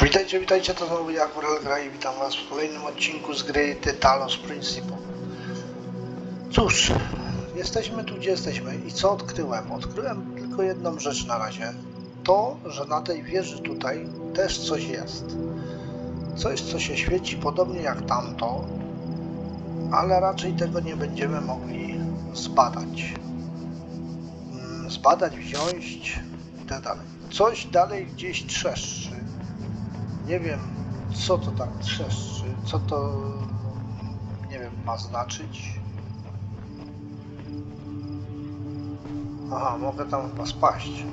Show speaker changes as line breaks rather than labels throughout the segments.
Witajcie, witajcie, to znowu ja, Kurel Gra i witam was w kolejnym odcinku z gry The Talos Principle. Cóż, jesteśmy tu, gdzie jesteśmy i co odkryłem? Odkryłem tylko jedną rzecz na razie. To, że na tej wieży tutaj też coś jest. Coś, co się świeci podobnie jak tamto, ale raczej tego nie będziemy mogli zbadać. Mm, Zbadać, wziąć i tak dalej. Coś dalej gdzieś trzeszczy. Nie wiem, co to tak trzeszczy, co to, nie wiem, ma znaczyć. Aha, mogę tam chyba spaść.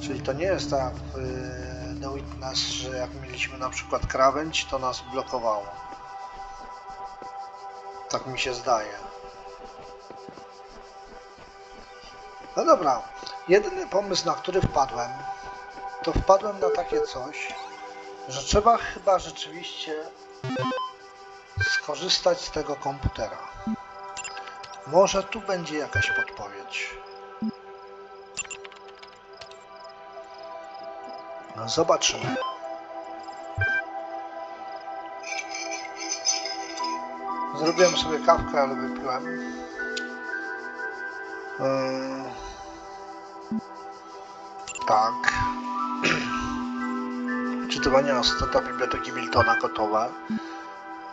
Czyli to nie jest tak w y, The Witness, że jak mieliśmy na przykład krawędź, to nas blokowało. Tak mi się zdaje. No dobra, jedyny pomysł, na który wpadłem, to wpadłem na takie coś, że trzeba chyba rzeczywiście skorzystać z tego komputera. Może tu będzie jakaś podpowiedź. No zobaczymy. Zrobiłem sobie kawkę, ale wypiłem. Ym, tak. Czytywanie asystenta Biblioteki Miltona gotowe.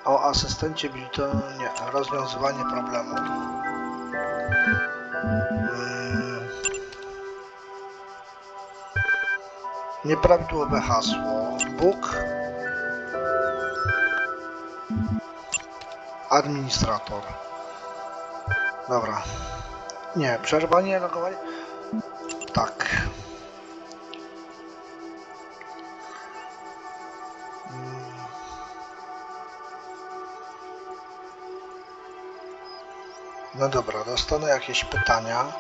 O asystencie Miltonie rozwiązywanie problemu. Mm. Nieprawidłowe hasło. Bóg. Administrator. Dobra. Nie, przerwanie, logowanie. Tak. No dobra, dostanę jakieś pytania.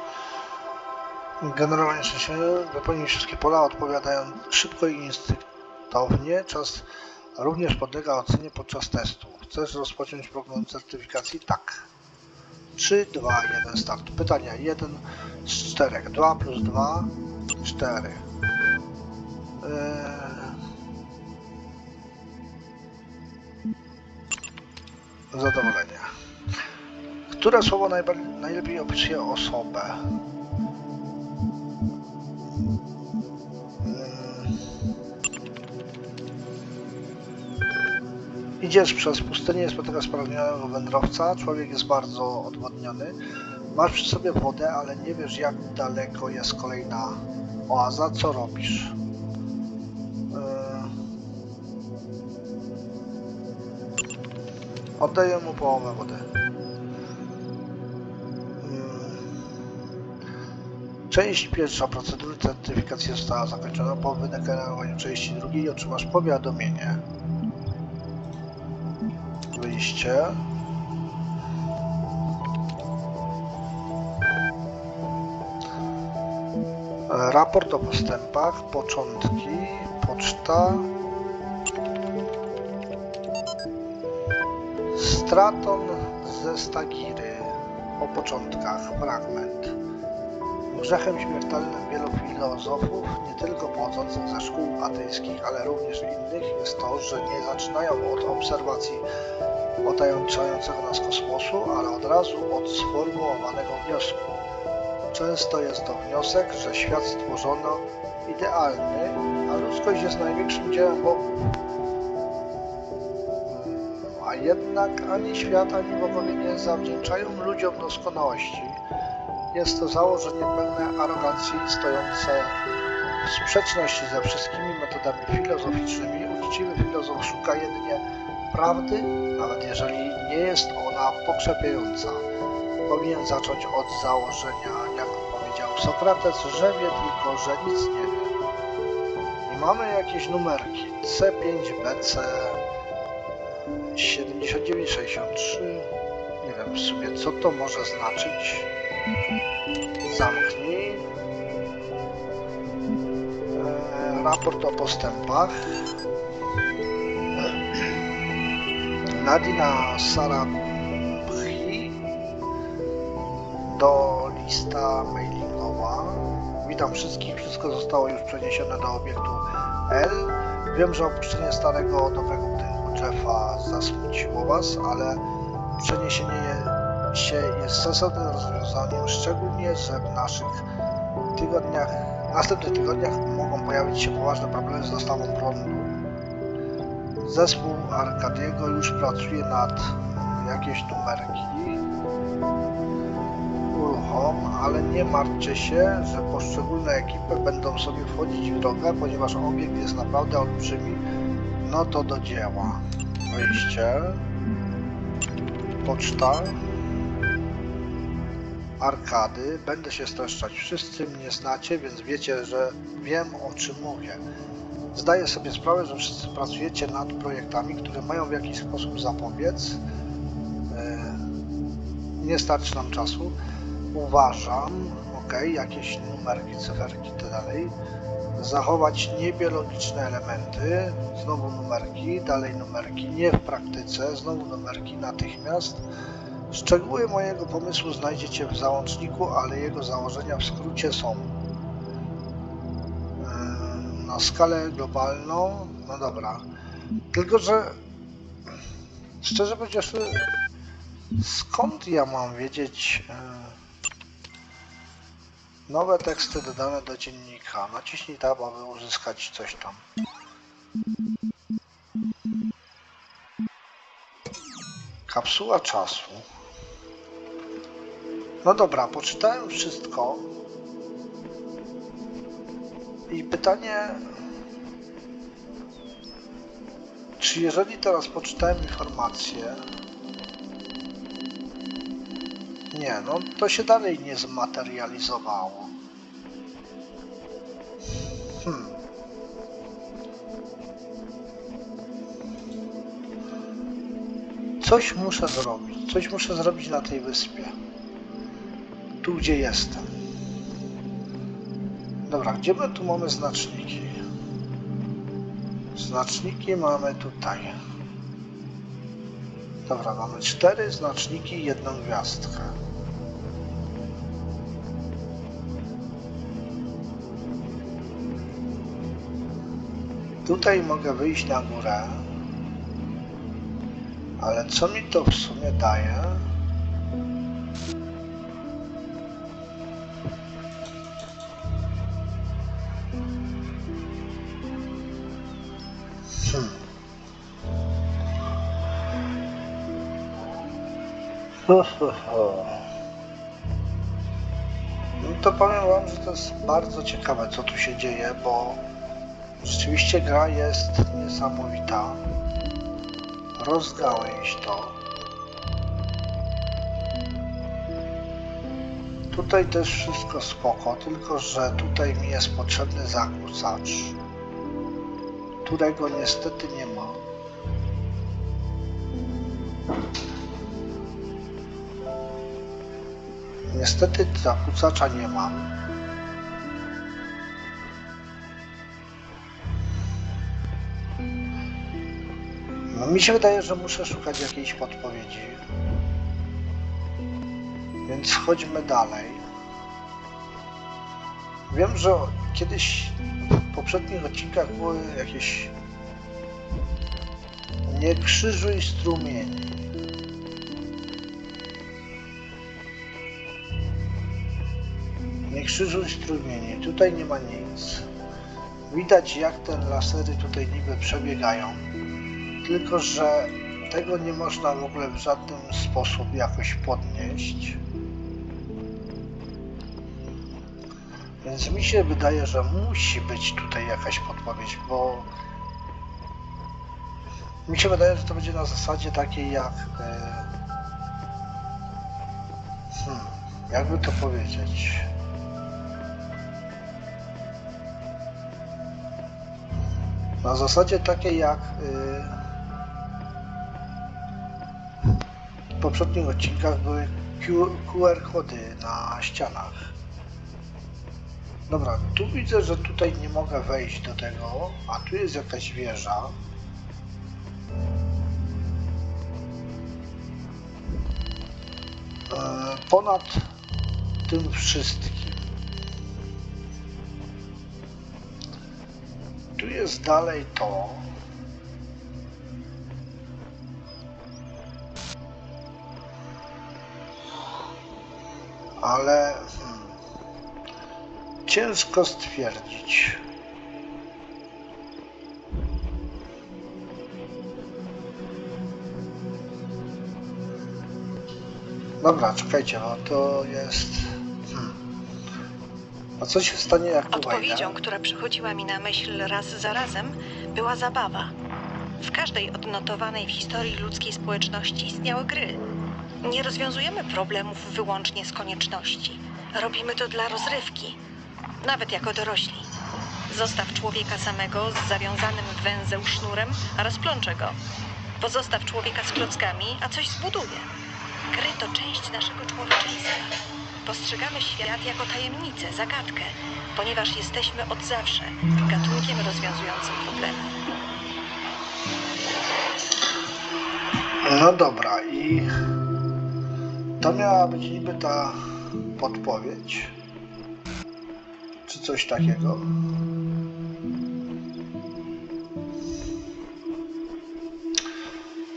Generowanie się wypełnić wszystkie pola odpowiadają szybko i instynktownie. Czas również podlega ocenie podczas testu. Chcesz rozpocząć program certyfikacji? Tak. 3, 2, 1, start. Pytania 1 z 4. 2 plus 2, 4. Eee... Zadowolenie. Które słowo najlepiej opisuje osobę? Mm. Idziesz przez pustynię, spotykasz spragnionego wędrowca, człowiek jest bardzo odwodniony. Masz przy sobie wodę, ale nie wiesz jak daleko jest kolejna oaza. Co robisz? Eee, Oddaję mu połowę wody. Część pierwsza procedury certyfikacji została zakończona. Po wygenerowaniu części drugiej otrzymasz powiadomienie. Wyjście. Raport o postępach, początki, poczta. Straton ze Stagiry o początkach, fragment. Grzechem śmiertelnym wielu filozofów, nie tylko pochodzących ze szkół ateńskich, ale również innych, jest to, że nie zaczynają od obserwacji otaczającego nas kosmosu, ale od razu od sformułowanego wniosku. Często jest to wniosek, że świat stworzono idealny, a ludzkość jest największym dziełem Bogów. Mm, A jednak ani świat, ani bogowie nie zawdzięczają ludziom doskonałości. Jest to założenie pełne arogancji, stojące w sprzeczności ze wszystkimi metodami filozoficznymi. Uczciwy filozof szuka jedynie prawdy, nawet jeżeli nie jest ona pokrzepiająca. Powinien zacząć od założenia, jak powiedział Sokrates, że wie tylko, że nic nie wie. I mamy jakieś numerki C5, BC 7963. Nie wiem w sumie co to może znaczyć. Zamknij. E, raport o postępach. Nadina Sarabhi do lista mailingowa. Witam wszystkich, wszystko zostało już przeniesione do obiektu L. Wiem, że opuszczenie starego, nowego budynku Jeffa zasmuciło Was, ale przeniesienie się jest sensownym rozwiązaniem, szczególnie, że w naszych tygodniach, następnych tygodniach mogą pojawić się poważne problemy z dostawą prądu. Zespół Arkadiego już pracuje nad jakieś numerki. Uruchom, ale nie martwcie się, że poszczególne ekipy będą sobie wchodzić w drogę, ponieważ obiekt jest naprawdę olbrzymi. No to do dzieła. Wyjście. Poczta. Arkady. Będę się streszczać. Wszyscy mnie znacie, więc wiecie, że wiem o czym mówię. Zdaję sobie sprawę, że wszyscy pracujecie nad projektami, które mają w jakiś sposób zapobiec. E, Nie starczy nam czasu. Uważam, ok, jakieś numerki, cyferki i tak dalej. Zachować niebiologiczne elementy, znowu numerki, dalej numerki, nie w praktyce, znowu numerki natychmiast. Szczegóły mojego pomysłu znajdziecie w załączniku, ale jego założenia w skrócie są Yy, na skalę globalną, no dobra. Tylko, że szczerze powiedziawszy, skąd ja mam wiedzieć yy, nowe teksty dodane do dziennika? Naciśnij tab, aby uzyskać coś tam. Kapsuła czasu. No dobra, poczytałem wszystko. I pytanie, czy jeżeli teraz poczytałem informację, nie, no to się dalej nie zmaterializowało. Hmm. Coś muszę zrobić, coś muszę zrobić na tej wyspie. Tu, gdzie jestem. Dobra, gdzie my tu mamy znaczniki? Znaczniki mamy tutaj. Dobra, mamy cztery znaczniki i jedną gwiazdkę. Tutaj mogę wyjść na górę. Ale co mi to w sumie daje? No to powiem wam, że to jest bardzo ciekawe, co tu się dzieje, bo rzeczywiście gra jest niesamowita. Rozgałęź to. Tutaj też wszystko spoko, tylko że tutaj mi jest potrzebny zakłócacz którego niestety nie ma. Niestety zakłócacza nie mam. No mi się wydaje, że muszę szukać jakiejś podpowiedzi. Więc chodźmy dalej. Wiem, że kiedyś w poprzednich odcinkach były jakieś nie krzyżuj strumieni. Nie krzyżuj strumieni. Tutaj nie ma nic. Widać jak te lasery tutaj niby przebiegają. Tylko, że tego nie można w ogóle w żaden sposób jakoś podnieść. Więc mi się wydaje, że musi być tutaj jakaś podpowiedź, bo mi się wydaje, że to będzie na zasadzie takiej jak. e, Hmm, jakby to powiedzieć. Na zasadzie takiej jak. e, W poprzednich odcinkach były QR kody na ścianach. Dobra, tu widzę, że tutaj nie mogę wejść do tego, a tu jest jakaś wieża. E, Ponad tym wszystkim. Jest dalej to. Ale ciężko stwierdzić. Dobra, czekajcie, bo to jest. A co się stanie, jak tu
Odpowiedzią, która przychodziła mi na myśl raz za razem, była zabawa. W każdej odnotowanej w historii ludzkiej społeczności istniały gry. Nie rozwiązujemy problemów wyłącznie z konieczności. Robimy to dla rozrywki, nawet jako dorośli. Zostaw człowieka samego z zawiązanym w węzeł sznurem, a rozplączę go. Pozostaw człowieka z klockami, a coś zbuduje. Gry to część naszego człowieczeństwa. Postrzegamy świat jako tajemnicę, zagadkę, ponieważ jesteśmy od zawsze gatunkiem rozwiązującym problemy.
No dobra, i to miała być niby ta podpowiedź. Czy coś takiego?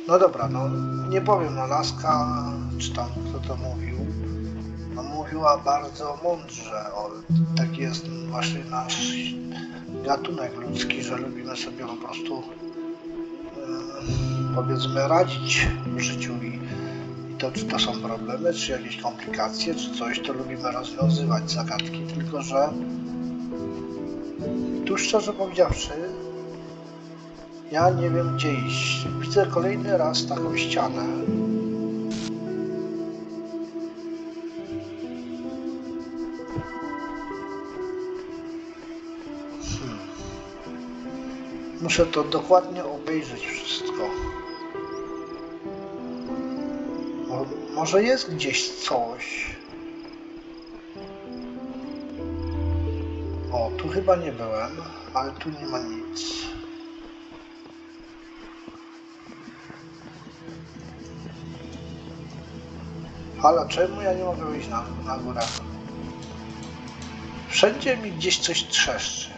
No dobra, no nie powiem, no Laska, czy tam kto to mówił, no mówiła bardzo mądrze, o, tak jest właśnie nasz gatunek ludzki, że lubimy sobie po prostu e, powiedzmy radzić w życiu i, i to czy to są problemy, czy jakieś komplikacje, czy coś, to lubimy rozwiązywać zagadki, tylko że tu szczerze powiedziawszy ja nie wiem gdzie iść. Widzę kolejny raz taką ścianę. Muszę to dokładnie obejrzeć wszystko. Mo- może jest gdzieś coś. O, tu chyba nie byłem, ale tu nie ma nic. Ale czemu ja nie mogę wyjść na, na górę? Wszędzie mi gdzieś coś trzeszczy.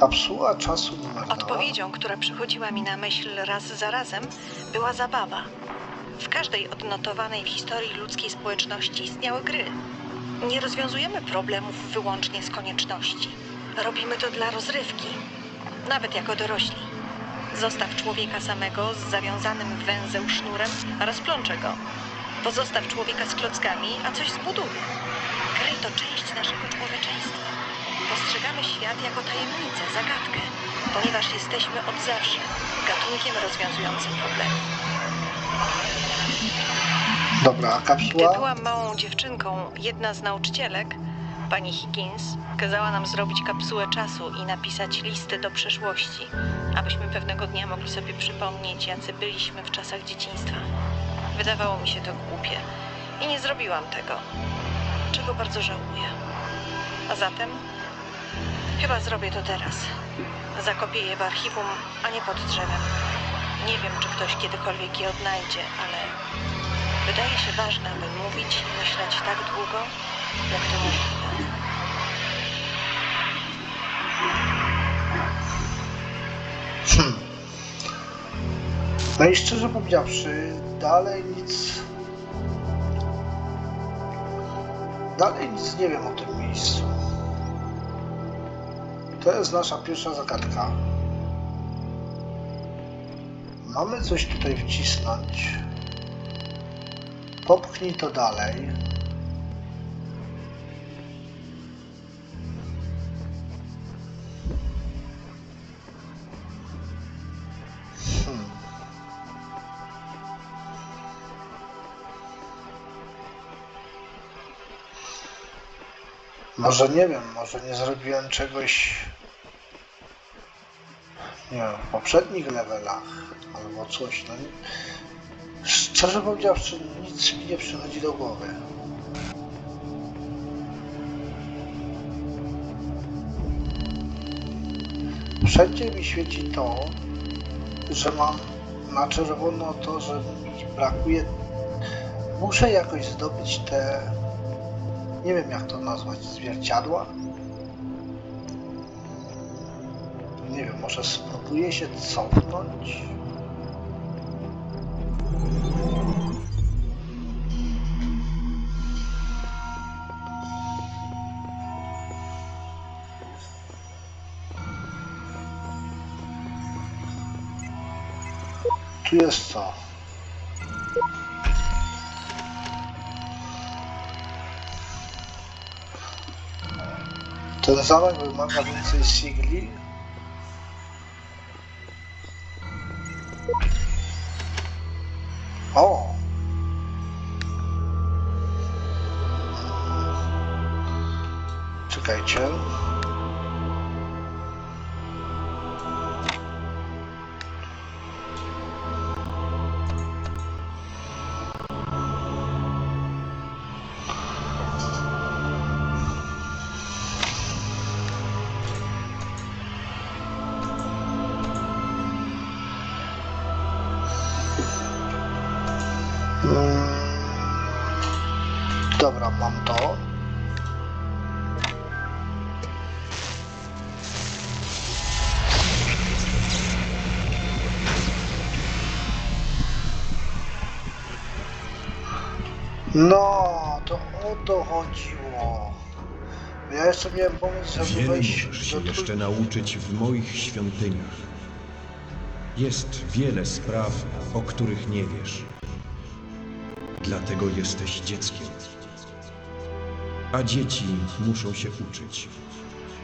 Kapsuła czasu.
Odpowiedzią, która przychodziła mi na myśl raz za razem, była zabawa. W każdej odnotowanej w historii ludzkiej społeczności istniały gry. Nie rozwiązujemy problemów wyłącznie z konieczności. Robimy to dla rozrywki, nawet jako dorośli. Zostaw człowieka samego z zawiązanym w węzeł sznurem, a rozplączę go. Pozostaw człowieka z klockami, a coś zbuduje. Gry to część naszego człowieczeństwa. Postrzegamy świat jako tajemnicę, zagadkę, ponieważ jesteśmy od zawsze gatunkiem rozwiązującym problemy.
Dobra, a
Gdy
kapsuła?
byłam małą dziewczynką, jedna z nauczycielek, pani Higgins, kazała nam zrobić kapsułę czasu i napisać listy do przeszłości, abyśmy pewnego dnia mogli sobie przypomnieć, jacy byliśmy w czasach dzieciństwa. Wydawało mi się to głupie i nie zrobiłam tego, czego bardzo żałuję. A zatem chyba zrobię to teraz. Zakopię je w archiwum, a nie pod drzewem. Nie wiem, czy ktoś kiedykolwiek je odnajdzie, ale Wydaje się ważne, aby mówić i myśleć tak długo, jak to możliwe.
Hmm. No i szczerze powiedziawszy, dalej nic. Dalej nic nie wiem o tym miejscu. To jest nasza pierwsza zagadka. Mamy coś tutaj wcisnąć. Popchnij to dalej. Hmm. Może nie wiem, może nie zrobiłem czegoś w poprzednich levelach albo coś. No, szczerze powiedziawszy, nic mi nie przychodzi do głowy. Wszędzie mi świeci to, że mam na czerwono to, że mi brakuje. Muszę jakoś zdobyć te Nie wiem jak to nazwać. Zwierciadła? Nie wiem, może spróbuję się cofnąć? Tu jest co? Ten zamek wymaga więcej sigli. Chodziło. Ja jeszcze miałem pomysł, żeby
Wiele
wejść
możesz się
do
jeszcze nauczyć w moich świątyniach. Jest wiele spraw, o których nie wiesz. Dlatego jesteś dzieckiem. A dzieci muszą się uczyć,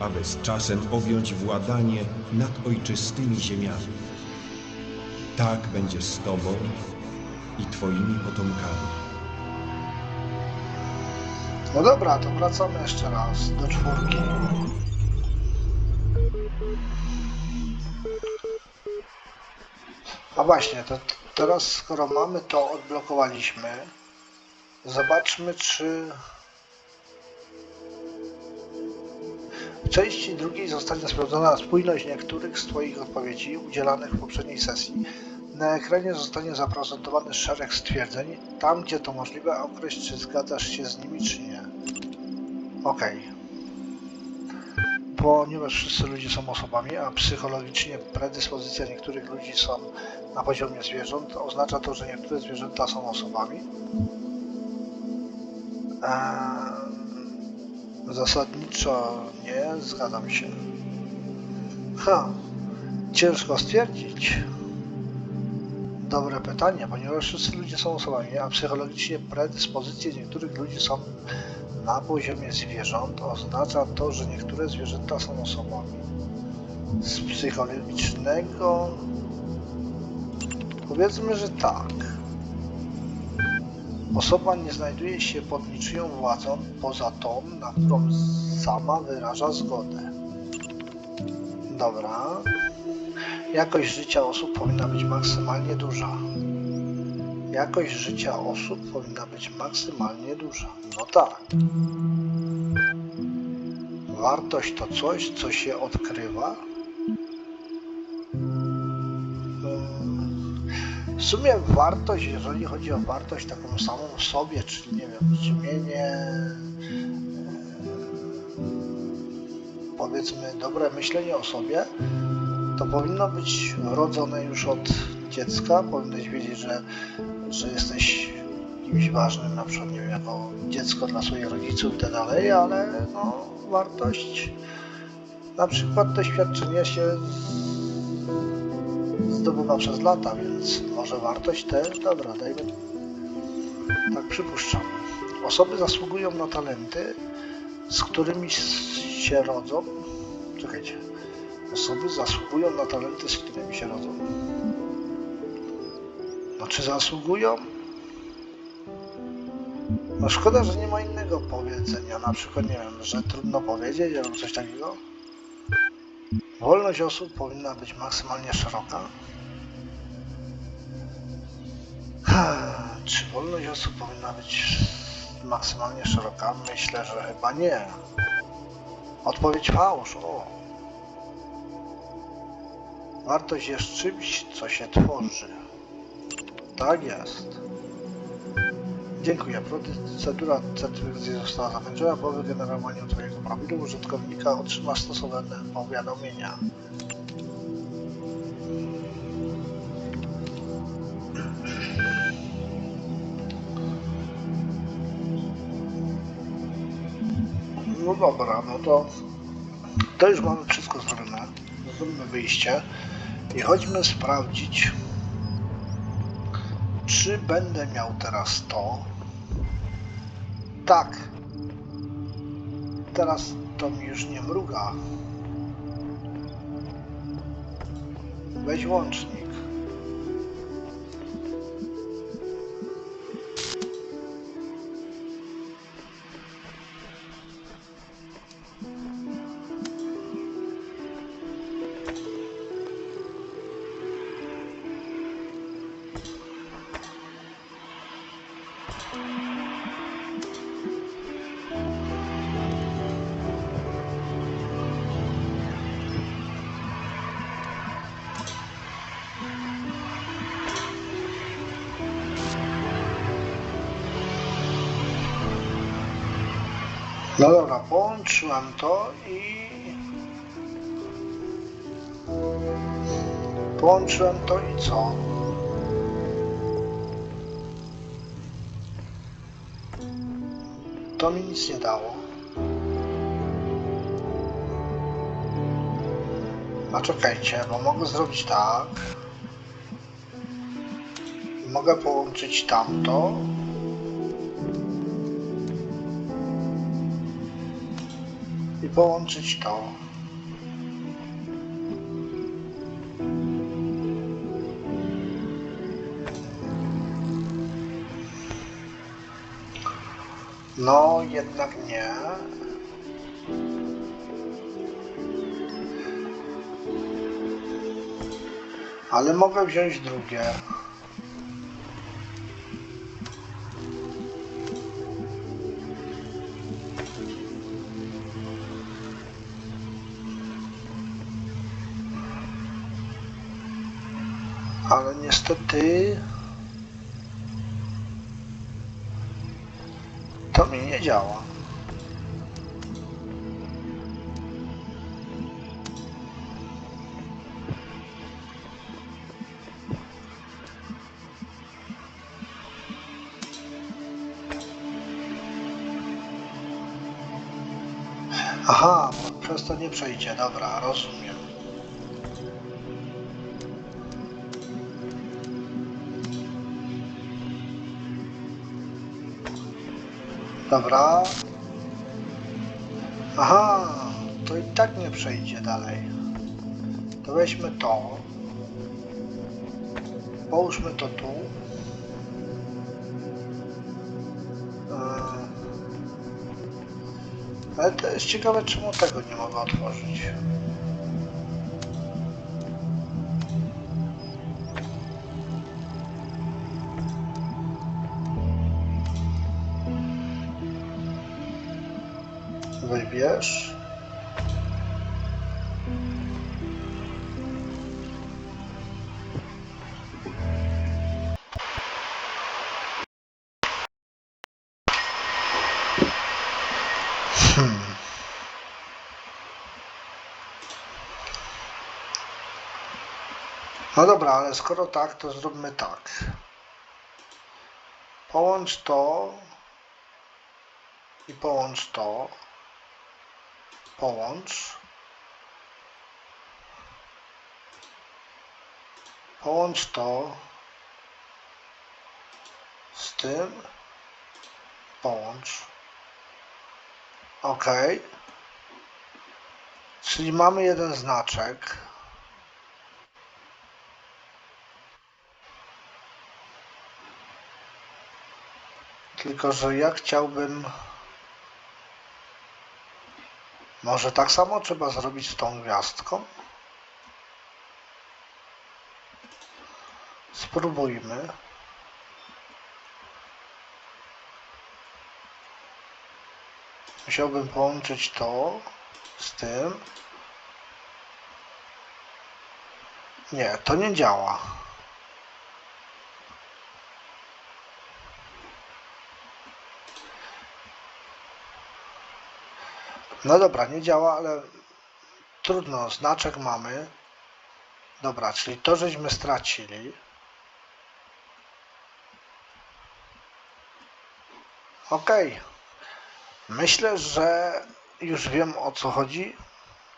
aby z czasem objąć władanie nad ojczystymi ziemiami. Tak będzie z Tobą i Twoimi potomkami.
No dobra, to wracamy jeszcze raz do czwórki. A właśnie, to teraz skoro mamy to, odblokowaliśmy. Zobaczmy, czy w części drugiej zostanie sprawdzona spójność niektórych z Twoich odpowiedzi udzielanych w poprzedniej sesji. Na ekranie zostanie zaprezentowany szereg stwierdzeń. Tam, gdzie to możliwe, określ, czy zgadzasz się z nimi, czy nie. Okej. Ponieważ wszyscy ludzie są osobami, a psychologicznie predyspozycja niektórych ludzi są na poziomie zwierząt, oznacza to, że niektóre zwierzęta są osobami. Eee, zasadniczo nie, zgadzam się. Ha, ciężko stwierdzić. Dobre pytanie, ponieważ wszyscy ludzie są osobami, a psychologicznie predyspozycje niektórych ludzi są na poziomie zwierząt, oznacza to, że niektóre zwierzęta są osobami. Z psychologicznego powiedzmy, że tak. Osoba nie znajduje się pod niczyją władzą poza tą, na którą sama wyraża zgodę. Dobra. Jakość życia osób powinna być maksymalnie duża. Jakość życia osób powinna być maksymalnie duża. No tak. Wartość to coś, co się odkrywa. Mm, W sumie wartość, jeżeli chodzi o wartość taką samą w sobie, czyli nie wiem, sumienie, e, powiedzmy dobre myślenie o sobie, to powinno być wrodzone już od dziecka. Powinieneś wiedzieć, że, że jesteś kimś ważnym, na przykład nie wiem, jako dziecko dla swoich rodziców i tak dalej, ale no, wartość, na przykład doświadczenie się zdobywa przez lata, więc może wartość też, dobra, dajmy, tak przypuszczam. Osoby zasługują na talenty, z którymi się rodzą. Czekajcie. Osoby zasługują na talenty, z którymi się rodzą. No czy zasługują? No szkoda, że nie ma innego powiedzenia. Na przykład, nie wiem, że trudno powiedzieć albo coś takiego. Wolność osób powinna być maksymalnie szeroka. Czy wolność osób powinna być maksymalnie szeroka? Myślę, że chyba nie. Odpowiedź fałsz. O. Wartość jest czymś, co się tworzy. Tak jest. Dziękuję. Procedura certyfikacji została zakończona. Po wygenerowaniu Twojego profilu użytkownika otrzymasz stosowne powiadomienia. No dobra, no to to już mamy wszystko zrobione. Zrobimy wyjście i chodźmy sprawdzić, czy będę miał teraz to. Tak. Teraz to mi już nie mruga. Weź łącznik. No dobra, połączyłem to i... Połączyłem to i co? To mi nic nie dało. A czekajcie, bo mogę zrobić tak. Mogę połączyć tamto. Połączyć to. No, jednak nie. Ale mogę wziąć drugie. Ale niestety to mi nie działa. Aha, przez to nie przejdzie, dobra, rozumiem. Dobra. Aha, to i tak nie przejdzie dalej. To weźmy to. Połóżmy to tu. Eee. Ale to jest ciekawe, czemu tego nie mogę otworzyć. Wybierz. Hmm. No dobra, ale skoro tak, to zróbmy tak. Połącz to i połącz to. Połącz. Połącz to z tym. Połącz. OK. Czyli mamy jeden znaczek. Tylko, że ja chciałbym. Może tak samo trzeba zrobić z tą gwiazdką? Spróbujmy. Musiałbym połączyć to z tym. Nie, to nie działa. No dobra, nie działa, ale trudno, znaczek mamy. Dobra, czyli to żeśmy stracili. Okej. Myślę, że już wiem o co chodzi,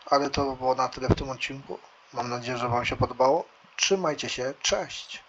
ale to było na tyle w tym odcinku. Mam nadzieję, że Wam się podobało. Trzymajcie się, cześć!